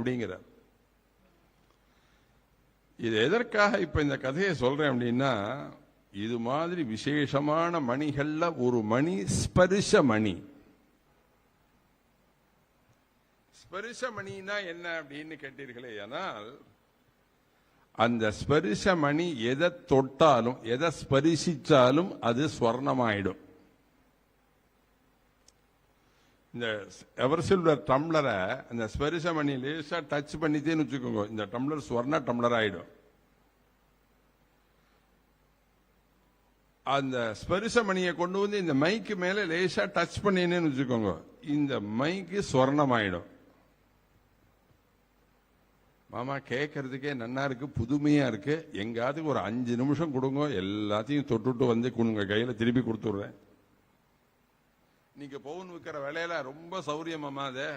அப்படிங்கிறார் இது எதற்காக இப்ப இந்த கதையை சொல்றேன் அப்படின்னா இது மாதிரி விசேஷமான மணிகள்ல ஒரு மணி ஸ்பரிச மணி. ஸ்பரிச மணினா என்ன அப்படின்னு கேட்டீர்களே ஆனால் அந்த ஸ்பரிச மணி எதை தொட்டாலும் எதை ஸ்பரிசிச்சாலும் அது ஸ்வர்ணமாயிடும். இந்த எவர் சில்வர் டம்ளரை அந்த ஸ்பரிச மணி லேசாக டச் பண்ணித்தேன்னு வச்சுக்கோங்க. இந்த டம்ளர் ஸ்வர்ண டம்ளர் ஆகிடும் அந்த ஸ்பரிச மணியை கொண்டு வந்து இந்த மைக்கு மேலே லேசாக டச் பண்ணினேன்னு வச்சுக்கோங்க. இந்த மைக்கு ஸ்வர்ணம் ஆயிடும் மாமா கேட்கறதுக்கே நல்லா இருக்கு புதுமையா இருக்கு. எங்காவது ஒரு அஞ்சு நிமிஷம் கொடுங்க எல்லாத்தையும் தொட்டுட்டு வந்து உங்க கையில திருப்பி கொடுத்துட்றேன். நீங்க பவுன் விற்கிற விலையில ரொம்ப சௌரியமாமா அது.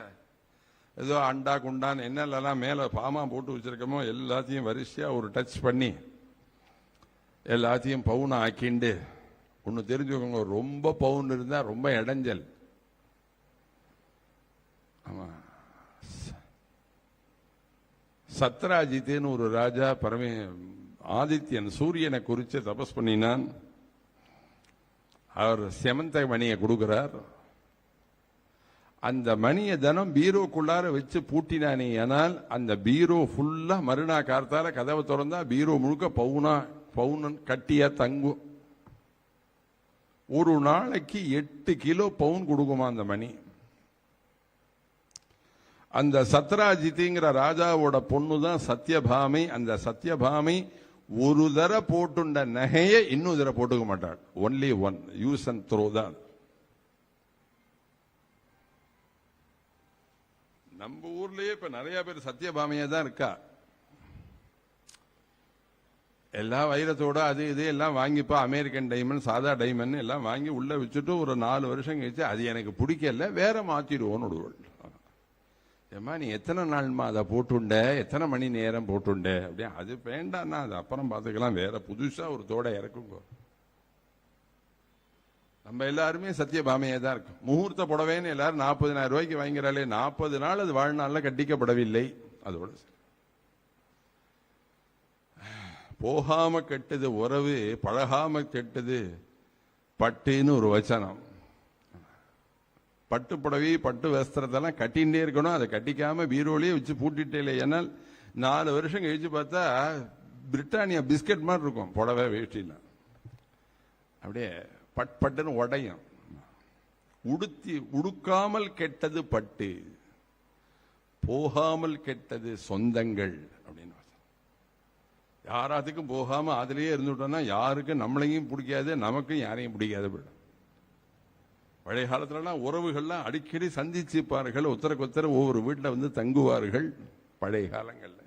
ஏதோ அண்டா குண்டான் என்னெல்லாம் மேலே பாமா போட்டு வச்சிருக்கோமோ எல்லாத்தையும் வரிசையா ஒரு டச் பண்ணி எல்லாத்தையும் பவுனை ஆக்கிண்டு. ஒன்று தெரிஞ்சுக்கோங்க ரொம்ப பவுன் இருந்தால் ரொம்ப இடைஞ்சல். ஆமா. சத்ராஜித்துன்னு ஒரு ராஜா பரமே ஆதித்யன் சூரியனை குறித்து தபஸ் பண்ணினான். அவர் செமந்த மணியை கொடுக்குறார். அந்த மணியை தினம் பீரோக்குள்ளார வச்சு பூட்டினானே ஆனால் அந்த பீரோ ஃபுல்லா மறுநா கார்த்தால கதவை திறந்தா பீரோ முழுக்க பவுனா பவுனன் கட்டியா தங்கும் ஒரு நாளைக்கு எட்டு கிலோ பவுன் கொடுக்குமா அந்த மணி? அந்த சத்ராஜித்திங்கிற ராஜாவோட பொண்ணு தான் சத்யபாமை. அந்த சத்யபாமை ஒரு தர போட்டுண்ட நகையை இன்னொரு தர போட்டுக்க மாட்டாள். Only one use and throw தான். நம்ம ஊர்லயே இப்ப நிறைய பேர் சத்தியபாமையா தான் இருக்கா? எல்லா வைரத்தோட அது இது எல்லாம் வாங்கிப்பா அமெரிக்கன் டைமண்ட் சாதா டைமண்ட் எல்லாம் வாங்கி உள்ள வச்சுட்டு ஒரு நாலு வருஷம் கழிச்சு அது எனக்கு பிடிக்கல வேற மாத்திடுவோன்னு விடுவோம் ஏம்மா நீ எத்தனை நாள்மா அதை போட்டுண்ட? எத்தனை மணி நேரம் போட்டுண்ட? அப்படியே அது வேண்டாம்னா அது அப்புறம் பார்த்துக்கலாம் வேற புதுசா ஒரு தோடை இறக்குங்கோ. நம்ம எல்லாருமே சத்தியபாமையே தான் இருக்கும். முகூர்த்த புடவைன்னு எல்லாரும் நாற்பதினாயிரம் ரூபாய்க்கு வாங்கிறாலே நாற்பது நாள் அது வாழ்நாளில் கட்டிக்கப்படவில்லை. அதோட போகாம கெட்டது உறவு பழகாம கெட்டது பட்டுன்னு ஒரு வச்சனம். பட்டு புடவை பட்டு வஸ்திரத்தெல்லாம் கட்டிகிட்டே இருக்கணும். அதை கட்டிக்காம பீரோலையே வச்சு பூட்டிட்டே இல்லை. ஏன்னால் நாலு வருஷம் கழிச்சு பார்த்தா பிரிட்டானியா பிஸ்கட் மாதிரி இருக்கும் புடவை வேஷ்டிலாம். அப்படியே பட் பட்டுன்னு உடையும். உடுத்தி உடுக்காமல் கெட்டது பட்டு போகாமல் கெட்டது சொந்தங்கள் அப்படின்னு யாராத்துக்கும் போகாம அதுலயே இருந்துட்டோம்னா யாருக்கும் நம்மளையும் பிடிக்காது நமக்கும் யாரையும் பிடிக்காது பழைய காலத்துலலாம் உறவுகள்லாம் அடிக்கடி சந்திச்சுப்பார்கள் ஒருத்தருக்கு ஒத்தர ஒவ்வொரு வீட்டில் வந்து தங்குவார்கள் பழைய காலங்களில்.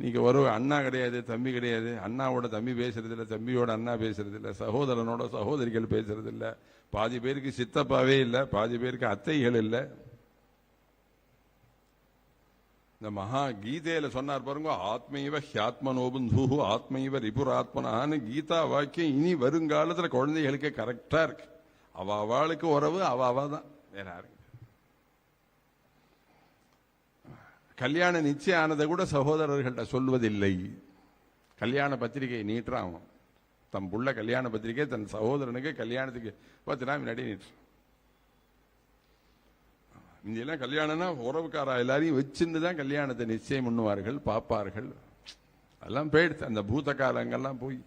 நீங்கள் ஒரு அண்ணா கிடையாது தம்பி கிடையாது. அண்ணாவோட தம்பி பேசுறதில்ல தம்பியோட அண்ணா பேசுறதில்ல சகோதரனோட சகோதரிகள் பேசுறதில்ல. பாதி பேருக்கு சித்தப்பாவே இல்லை பாதி பேருக்கு அத்தைகள் இல்லை. இந்த மகா கீதையில சொன்னார் பாருங்க ஆத்மைவ ஹியாத்மனோபுந்து ஆத்மைவ ரிபுராத்மனான்னு கீதா வாக்கியம் இனி வருங்காலத்தில் குழந்தைகளுக்கு கரெக்டா இருக்கு. அவ அவளுக்கு உறவு அவ அவ தான் வேற யாருக்கு கல்யாண நிச்சயம் ஆனதை கூட சகோதரர்கள்ட்ட சொல்வதில்லை. கல்யாண பத்திரிகையை நீட்டுறான் அவன். தம் புள்ள கல்யாண பத்திரிகை தன் சகோதரனுக்கு கல்யாணத்துக்கு பத்து நாள் முன்னாடி நீட்டு இங்கெல்லாம் கல்யாணம்னா உறவுக்காரா எல்லாரையும் வச்சிருந்து தான் கல்யாணத்தை நிச்சயம் பண்ணுவார்கள் பார்ப்பார்கள். அதெல்லாம் போயிடுச்சு அந்த பூத்த காலங்கள்லாம் போய்.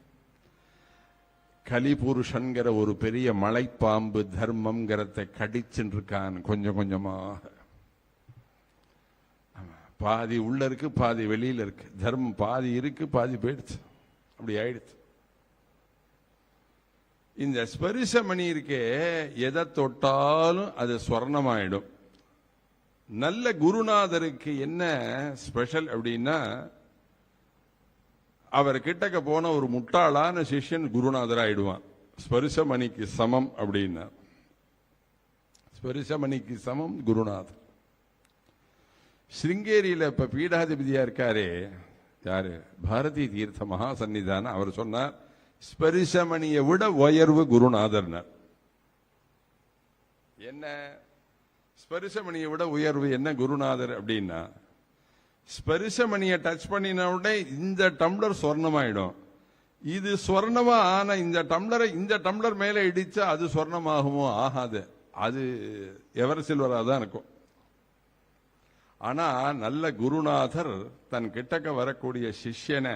கலிபுருஷன்கிற ஒரு பெரிய மலைப்பாம்பு தர்மம்ங்கிறத கடிச்சுட்டு இருக்கான் கொஞ்சம் கொஞ்சமாக. பாதி உள்ள இருக்கு பாதி வெளியில இருக்கு. தர்மம் பாதி இருக்கு பாதி போயிடுச்சு. அப்படி ஆயிடுச்சு. இந்த ஸ்பரிச மணி இருக்கே எதை தொட்டாலும் அது ஸ்வர்ணமாயிடும். நல்ல குருநாதருக்கு என்ன ஸ்பெஷல் அப்படின்னா அவர் கிட்டக்க போன ஒரு முட்டாளான சிஷ்யன் குருநாதர் ஆயிடுவான் ஸ்பரிசமணிக்கு சமம் அப்படின்னா. ஸ்பரிசமணிக்கு சமம் குருநாதர். ஸ்ருங்கேரியில இப்போ பீடாதிபதியாக இருக்காரே யாரு? பாரதி தீர்த்த மகா சன்னிதானம் அவர் சொன்னார் ஸ்பரிசமணியை விட உயர்வு குருநாதர்னர். என்ன? ஸ்பரிசமணியை விட உயர்வு என்ன குருநாதர் அப்படின்னா ஸ்பரிசமணியை டச் பண்ணின உடனே இந்த டம்ளர் சொர்ணமாயிடும். இது சொர்ணமா ஆன இந்த டம்ளரை இந்த டம்ளர் மேலே இடிச்சா அது சொர்ணமாகுமோ? ஆகாது. அது எவர் சில்வராக தான் இருக்கும். ஆனா நல்ல குருநாதர் தன் கிட்டக்க வரக்கூடிய சிஷ்யனை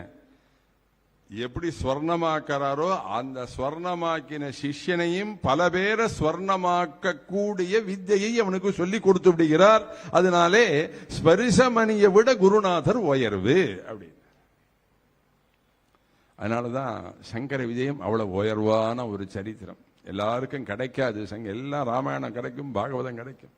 எப்படி ஸ்வர்ணமாக்கிறாரோ அந்த ஸ்வர்ணமாக்கின சிஷ்யனையும் பல பேரை ஸ்வர்ணமாக்க கூடிய வித்தையை அவனுக்கு சொல்லி கொடுத்து விடுகிறார். அதனாலே ஸ்பரிசமணியை விட குருநாதர் உயர்வு அப்படின்னு. அதனாலதான் சங்கர விஜயம் அவ்வளவு உயர்வான ஒரு சரித்திரம். எல்லாருக்கும் கிடைக்காது. சங்க எல்லாம் ராமாயணம் கிடைக்கும் பாகவதம் கிடைக்கும்.